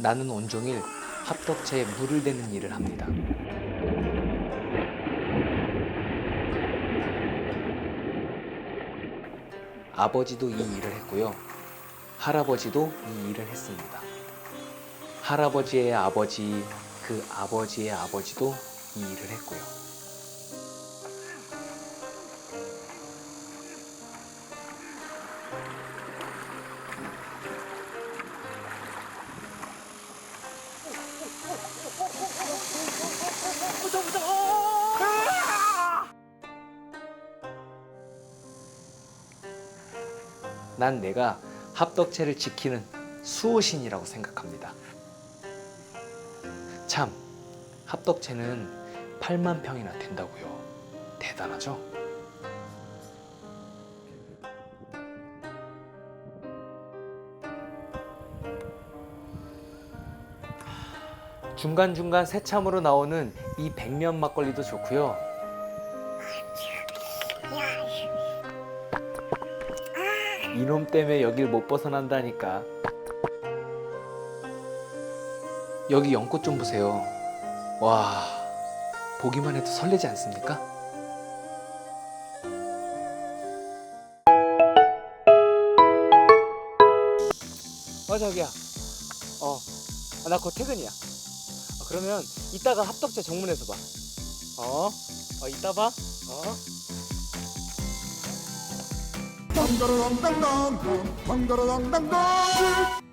나는 온종일 합덕체에 물을 대는 일을 합니다. 아버지도 이 일을 했고요. 할아버지도 이 일을 했습니다. 할아버지의 아버지, 그 아버지의 아버지도 이 일을 했고요. 난 내가 합덕체를 지키는 수호신이라고 생각합니다. 참, 합덕체는 8만 평이나 된다고요. 대단하죠? 중간중간 새참으로 나오는 이 백면 막걸리도 좋고요. 이놈 때문에 여길 못 벗어난다니까. 여기 연꽃 좀 보세요. 와, 보기만 해도 설레지 않습니까? 어, 저기야. 어, 나 곧 퇴근이야. 어, 그러면 이따가 합덕제 정문에서 봐. 어, 어, 이따 봐. 어. 덩더러덩덩덩 덩더러덩덩덩